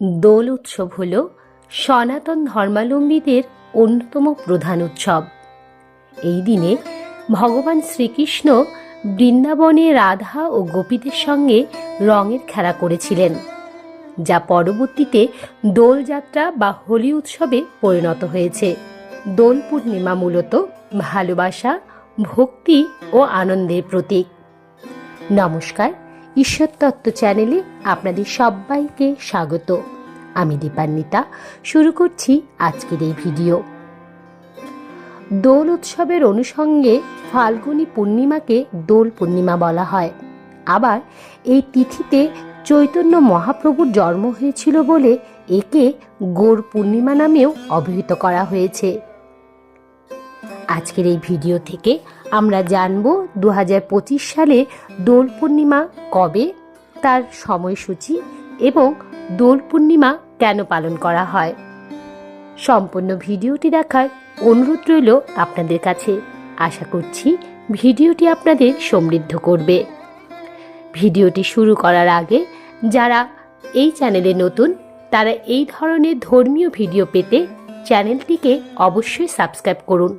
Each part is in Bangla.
দোল উৎসব হল সনাতন ধর্মাবলম্বীদের অন্যতম প্রধান উৎসব। এই দিনে ভগবান শ্রীকৃষ্ণ বৃন্দাবনে রাধা ও গোপীদের সঙ্গে রঙের খেলা করেছিলেন, যা পরবর্তীতে দোলযাত্রা বা হোলি উৎসবে পরিণত হয়েছে। দোল পূর্ণিমা মূলত ভালোবাসা, ভক্তি ও আনন্দের প্রতীক। নমস্কার। ঈশ্বর তত্ত্ব চ্যানেলে আপনাদের সবাইকে স্বাগত। আমি দীপান্বিতা, শুরু করছি আজকের এই ভিডিও। দোল উৎসবের অনুষঙ্গে ফাল্গুনী পূর্ণিমাকে দোল পূর্ণিমা বলা হয়। আবার এই তিথিতে চৈতন্য মহাপ্রভুর জন্ম হয়েছিল বলে একে গোর পূর্ণিমা নামেও অভিহিত করা হয়েছে। আজকের এই ভিডিও থেকে আমরা জানব দু হাজার পঁচিশ সালে দোল পূর্ণিমা কবে, তার সময়সূচি এবং দোল পূর্ণিমা কেন পালন করা হয়। সম্পূর্ণ ভিডিওটি দেখার অনুরোধ রইল আপনাদের কাছে। আশা করছি ভিডিওটি আপনাদের সমৃদ্ধ করবে। ভিডিওটি শুরু করার আগে যারা এই চ্যানেলে নতুন, তারা এই ধরনের ধর্মীয় ভিডিও পেতে চ্যানেলটিকে অবশ্যই সাবস্ক্রাইব করুন।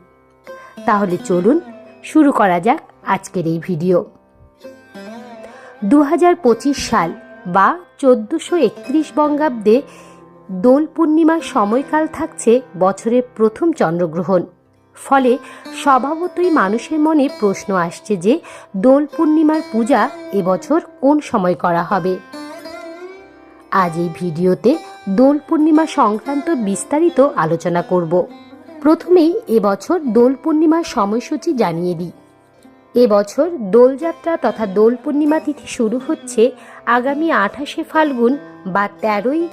তাহলে চলুন শুরু করা যাক আজকের এই ভিডিও। দু হাজার পঁচিশ সাল বা চোদ্দোশো একত্রিশ বঙ্গাব্দে দোল পূর্ণিমার সময়কাল থাকছে বছরের প্রথম চন্দ্রগ্রহণ। ফলে স্বভাবতই মানুষের মনে প্রশ্ন আসছে যে দোল পূর্ণিমার পূজা এবছর কোন সময় করা হবে। আজ এই ভিডিওতে দোল পূর্ণিমা সংক্রান্ত বিস্তারিত আলোচনা করব। প্রথমেই এবছর দোল পূর্ণিমার সময়সূচি জানিয়ে দিই। এবছর দোলযাত্রা তথা দোল পূর্ণিমা তিথি শুরু হচ্ছে আগামী আঠাশে ফাল্গুন বা তেরোই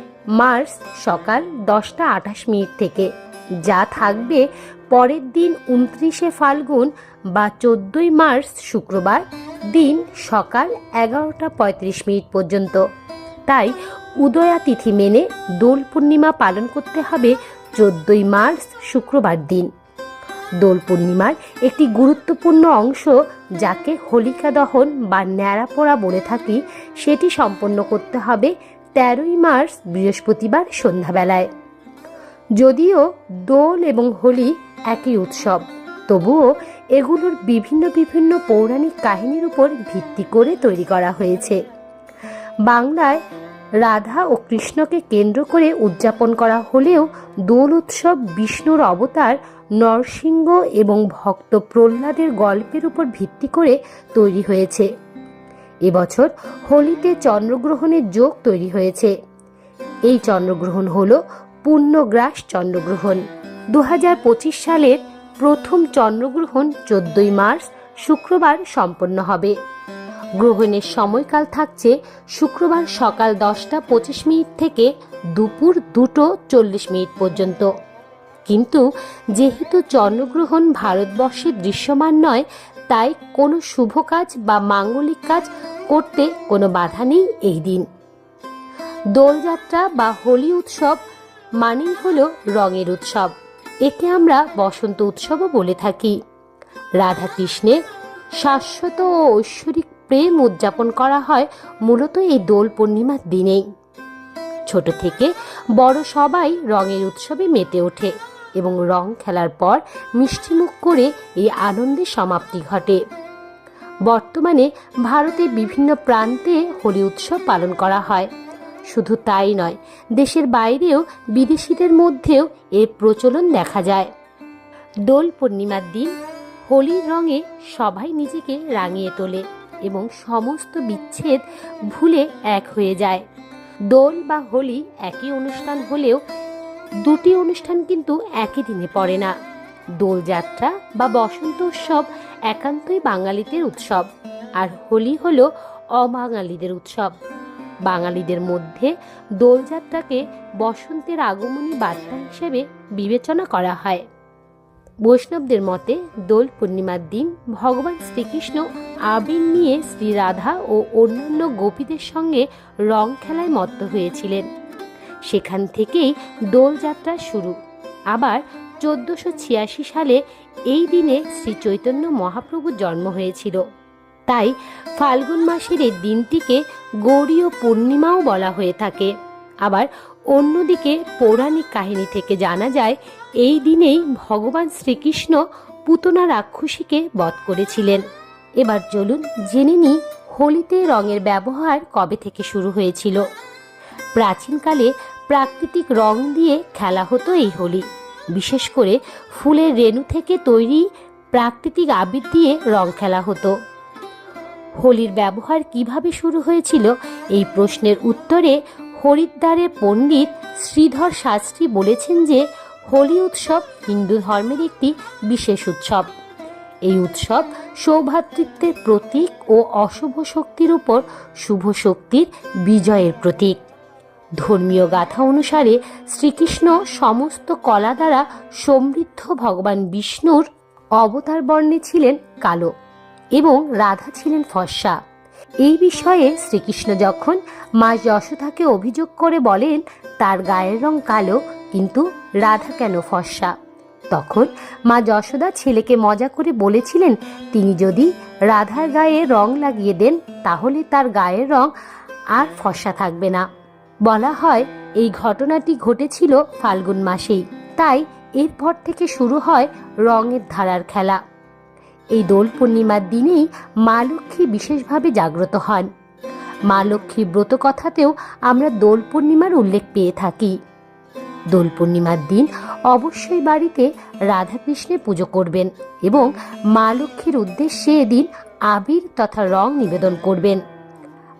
মার্চ সকাল দশটা আঠাশ মিনিট থেকে। যা থাকবে পরের দিন উনত্রিশে ফাল্গুন বা চোদ্দোই মার্চ শুক্রবার দিন সকাল এগারোটা পঁয়ত্রিশ মিনিট পর্যন্ত। তাই উদয়া তিথি মেনে দোল পূর্ণিমা পালন করতে হবে চোদ্দই মার্চ শুক্রবার দিন। দোল পূর্ণিমার একটি গুরুত্বপূর্ণ অংশ যাকে হোলিকা দহন বা ন্যাড়া পোড়া বলে থাকি, সেটি সম্পন্ন করতে হবে তেরোই মার্চ বৃহস্পতিবার সন্ধ্যাবেলায়। যদিও দোল এবং হোলি একই উৎসব, তবুও এগুলোর বিভিন্ন বিভিন্ন পৌরাণিক কাহিনীর উপর ভিত্তি করে তৈরি করা হয়েছে। বাংলায় রাধা ও কৃষ্ণকে কেন্দ্র করে উদযাপন করা হলেও দোল উৎসব বিষ্ণুর অবতার, নরসিংহ এবং ভক্ত প্রহ্লাদের গল্পের উপর ভিত্তি করে তৈরি হয়েছে। এবছর হোলিতে চন্দ্রগ্রহণের যোগ তৈরি হয়েছে। এই চন্দ্রগ্রহণ হল পূর্ণগ্রাস চন্দ্রগ্রহণ। দু হাজার পঁচিশ সালের প্রথম চন্দ্রগ্রহণ চোদ্দই মার্চ শুক্রবার সম্পন্ন হবে। গ্রহণের সময়কাল থাকছে শুক্রবার সকাল দশটা পঁচিশ মিনিট থেকে দুপুর দুটো চল্লিশ মিনিট পর্যন্ত। কিন্তু যেহেতু চন্দ্রগ্রহণ ভারতবর্ষে দৃশ্যমান নয়, তাই কোনো শুভ কাজ বা মাঙ্গলিক কাজ করতে কোনো বাধা নেই এই দিন। দোলযাত্রা বা হোলি উৎসব মানেই হলো রঙের উৎসব। একে আমরা বসন্ত উৎসবও বলে থাকি। রাধা কৃষ্ণের শাশ্বত ও ঐশ্বরিক প্রেম উদযাপন করা হয় মূলত এই দোল পূর্ণিমার দিনেই। ছোট থেকে বড় সবাই রঙের উৎসবে মেতে ওঠে এবং রং খেলার পর মিষ্টিমুখ করে এই আনন্দের সমাপ্তি ঘটে। বর্তমানে ভারতের বিভিন্ন প্রান্তে হোলি উৎসব পালন করা হয়। শুধু তাই নয়, দেশের বাইরেও বিদেশিদের মধ্যেও এর প্রচলন দেখা যায়। দোল পূর্ণিমার দিন হোলির রঙে সবাই নিজেকে রাঙিয়ে তোলে। এবং সমস্ত বিচ্ছেদ ভুলে এক হয়ে যায়। দোল বা হোলি একই অনুষ্ঠান হলেও দুটি অনুষ্ঠান কিন্তু একই দিনে পড়ে না। দোলযাত্রা বা বসন্ত উৎসব একান্তই বাঙালিদের উৎসব, আর হোলি হল অবাঙালিদের উৎসব। বাঙালিদের মধ্যে দোলযাত্রাকে বসন্তের আগমনী বার্তা হিসেবে বিবেচনা করা হয়। বৈষ্ণবদের মতে দোল পূর্ণিমার দিন ভগবান শ্রীকৃষ্ণ আবির নিয়ে শ্রী রাধা ও অন্যান্য গোপীদের সঙ্গে রং খেলায় মত্ত হয়েছিলেন। সেখান থেকেই দোলযাত্রা শুরু। আবার চোদ্দোশো ছিয়াশি সালে এই দিনে শ্রী চৈতন্য মহাপ্রভুর জন্ম হয়েছিল। তাই ফাল্গুন মাসের এই দিনটিকে গৌরীয় পূর্ণিমাও বলা হয়ে থাকে। আবার অন্যদিকে পৌরাণিক কাহিনী থেকে জানা যায়, এই দিনেই ভগবান শ্রীকৃষ্ণ পুতনা রাক্ষসীকে বধ করেছিলেন। এবার চলুন জেনে নিই হোলিতে রঙের ব্যবহার কবে থেকে শুরু হয়েছিল। প্রাচীনকালে প্রাকৃতিক রং দিয়ে খেলা হতো এই হোলি। বিশেষ করে ফুলের রেণু থেকে তৈরি প্রাকৃতিক আবির দিয়ে রং খেলা হতো। হোলির ব্যবহার কীভাবে শুরু হয়েছিল, এই প্রশ্নের উত্তরে হরিদ্বারের পণ্ডিত শ্রীধর শাস্ত্রী বলেছেন যে, হোলি উৎসব হিন্দু ধর্মের একটি বিশেষ উৎসব। এই উৎসব সৌভ্রাতৃত্বের প্রতীক ও অশুভ শক্তির উপর শুভ শক্তির বিজয়ের প্রতীক। ধর্মীয় গাথা অনুসারে শ্রীকৃষ্ণ সমস্ত কলা দ্বারা সমৃদ্ধ ভগবান বিষ্ণুর অবতার বর্ণে ছিলেন কালো এবং রাধা ছিলেন ফর্সা। এই বিষয়ে শ্রীকৃষ্ণ যখন মা যশোদাকে অভিযোগ করে বলেন, তার গায়ের রং কালো, কিন্তু রাধা কেন ফর্সা? তখন মা যশোদা ছেলেকে মজা করে বলেছিলেন, তিনি যদি রাধার গায়ে রং লাগিয়ে দেন, তাহলে তার গায়ের রং আর ফর্সা থাকবে না। বলা হয়, এই ঘটনাটি ঘটেছিল ফাল্গুন মাসেই। তাই এরপর থেকে শুরু হয় রঙের ধারার খেলা। এই দোল পূর্ণিমার দিনেই মা লক্ষ্মী বিশেষভাবে জাগ্রত হন। মা লক্ষ্মীর ব্রত কথাতেও আমরা দোল পূর্ণিমার উল্লেখ পেয়ে থাকি। দোল পূর্ণিমার দিন অবশ্যই বাড়িতে রাধাকৃষ্ণের পুজো করবেন এবং মা লক্ষ্মীর উদ্দেশ্যে এদিন আবির তথা রং নিবেদন করবেন।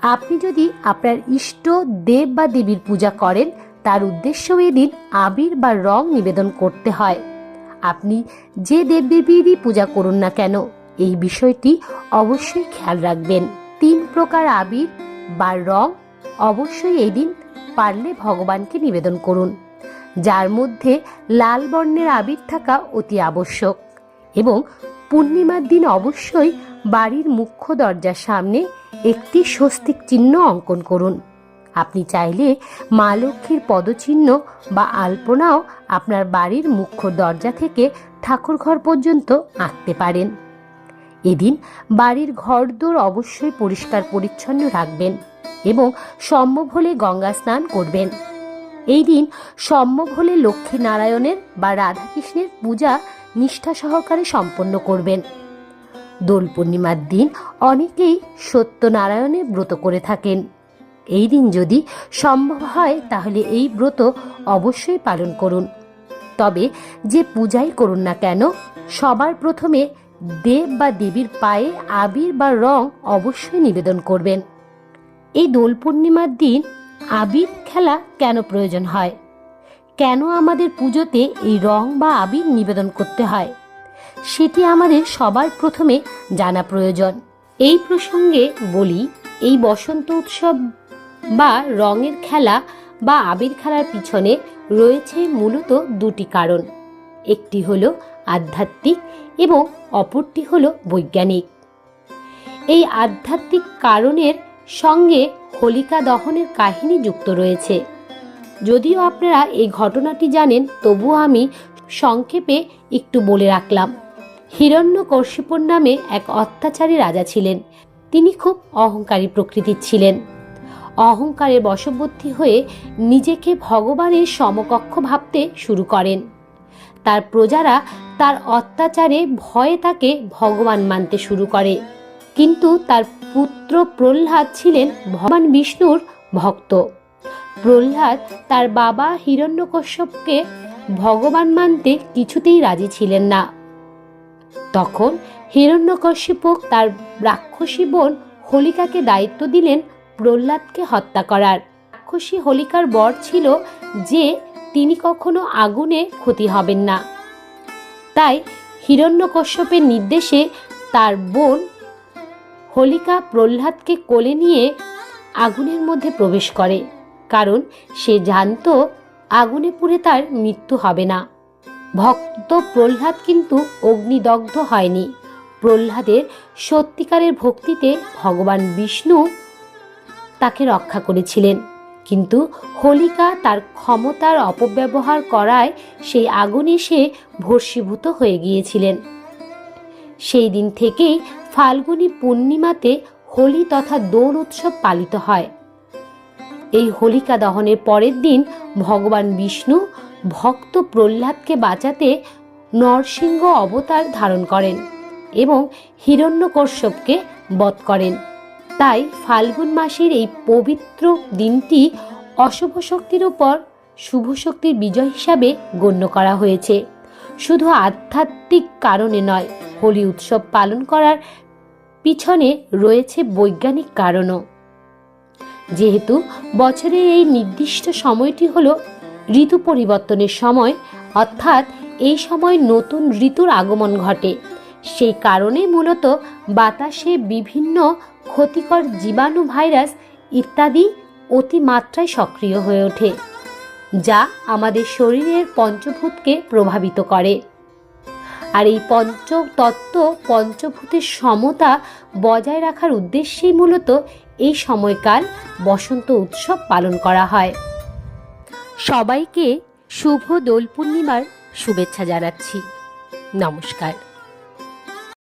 আপনি যদি আপনার ইষ্ট, দেব বা দেবীর পূজা করেন, তার উদ্দেশ্যও এদিন আবির বা রং নিবেদন করতে হয়। আপনি যে দেবদেবীরই পূজা করুন না কেন, এই বিষয়টি অবশ্যই খেয়াল রাখবেন। তিন প্রকার আবির বা রং অবশ্যই এই দিন পারলে ভগবানকে নিবেদন করুন, যার মধ্যে লাল বর্ণের আবির থাকা অতি আবশ্যক এবং পূর্ণিমার দিন অবশ্যই বাড়ির মুখ্য দরজার সামনে একটি স্বস্তিক চিহ্ন অঙ্কন করুন। আপনি চাইলে মা লক্ষ্মীর পদচিহ্ন বা আলপনাও আপনার বাড়ির মুখ্য দরজা থেকে ঠাকুরঘর পর্যন্ত আঁকতে পারেন। এদিন বাড়ির ঘরদোর অবশ্যই পরিষ্কার পরিচ্ছন্ন রাখবেন এবং সম্ভব হলে গঙ্গা স্নান করবেন। এই দিন সম্ভব হলে লক্ষ্মী নারায়ণের বা রাধাকৃষ্ণের পূজা নিষ্ঠা সহকারে সম্পন্ন করবেন। দোল পূর্ণিমার দিন অনেকেই সত্যনারায়ণের ব্রত করে থাকেন। এই দিন যদি সম্ভব হয় তাহলে এই ব্রত অবশ্যই পালন করুন। তবে যে পূজাই করুন না কেন, সবার প্রথমে দেব বা দেবীর পায়ে আবির বা রং অবশ্যই নিবেদন করবেন। এই দোল পূর্ণিমার দিন আবির খেলা কেন প্রয়োজন হয়? কেন আমাদের পুজোতে এই রং বা আবির নিবেদন করতে হয়? সেটি আমাদের সবার প্রথমে জানা প্রয়োজন। এই প্রসঙ্গে বলি, এই বসন্ত উৎসব বা রঙের খেলা বা আবির খেলার পিছনে রয়েছে মূলত দুটি কারণ। একটি হলো আধ্যাত্মিক এবং অপরটি হলো বৈজ্ঞানিক। এই আধ্যাত্মিক কারণের সঙ্গে হোলিকা দহনের কাহিনী যুক্ত রয়েছে। যদিও আপনারা এই ঘটনাটি জানেন, তবুও আমি সংক্ষেপে একটু বলে রাখলাম। হিরণ্যকশিপুর নামে এক অত্যাচারী রাজা ছিলেন। তিনি খুব অহংকারী প্রকৃতির ছিলেন। অহংকারের বশবর্তী হয়ে নিজেকে ভগবানের সমকক্ষ ভাবতে শুরু করেন। তার প্রজারা তার অত্যাচারে ভয়ে তাকে ভগবান মানতে শুরু করে। কিন্তু তার পুত্র প্রহ্লাদ ছিলেন ভগবান বিষ্ণুর ভক্ত। প্রহ্লাদ তার বাবা হিরণ্যকশ্যপকে ভগবান মানতে কিছুতেই রাজি ছিলেন না। তখন হিরণ্যকশ্যপ তার রাক্ষসী বোন হোলিকাকে দায়িত্ব দিলেন প্রহ্লাদকে হত্যা করার। রাক্ষসী হোলিকার বর ছিল যে তিনি কখনো আগুনে ক্ষতি হবেন না। তাই হিরণ্যকশ্যপের নির্দেশে তার বোন হোলিকা প্রহ্লাদকে কোলে নিয়ে আগুনের মধ্যে প্রবেশ করে, কারণ সে জানত আগুনে পুড়ে তার মৃত্যু হবে না। ভক্ত প্রহ্লাদ কিন্তু অগ্নিদগ্ধ হয়নি। প্রহ্লাদের সত্যিকারের ভক্তিতে ভগবান বিষ্ণু তাকে রক্ষা করেছিলেন। কিন্তু হোলিকা তার ক্ষমতার অপব্যবহার করায় সেই আগুনে সে ভস্মীভূত হয়ে গিয়েছিলেন। সেই দিন থেকেই ফাল্গুনী পূর্ণিমাতে হোলি তথা দোল উৎসব পালিত হয়। এই হোলিকা দহনের পরের দিন ভগবান বিষ্ণু ভক্ত প্রহ্লাদকে বাঁচাতে নরসিংহ অবতার ধারণ করেন এবং হিরণ্যকশ্যপকে বধ করেন। তাই ফাল্গুন মাসের এই পবিত্র দিনটি অশুভ শক্তির উপর শুভ শক্তির বিজয় হিসাবে গণ্য করা হয়েছে। শুধু আধ্যাত্মিক কারণে নয়, হোলি উৎসব পালন করার পিছনে রয়েছে বৈজ্ঞানিক কারণও। যেহেতু বছরের এই নির্দিষ্ট সময়টি হল ঋতু পরিবর্তনের সময়, অর্থাৎ এই সময় নতুন ঋতুর আগমন ঘটে। সেই কারণে মূলত বাতাসে বিভিন্ন ক্ষতিকর জীবাণু ভাইরাস ইত্যাদি অতিমাত্রায় সক্রিয় হয়ে ওঠে, যা আমাদের শরীরের পঞ্চভূতকে প্রভাবিত করে। আর এই পঞ্চতত্ত্ব, পঞ্চভূতের সমতা বজায় রাখার উদ্দেশ্যেই মূলত এই সময়কাল বসন্ত উৎসব পালন করা হয়। সবাইকে শুভ দোল পূর্ণিমার শুভেচ্ছা জানাচ্ছি। নমস্কার।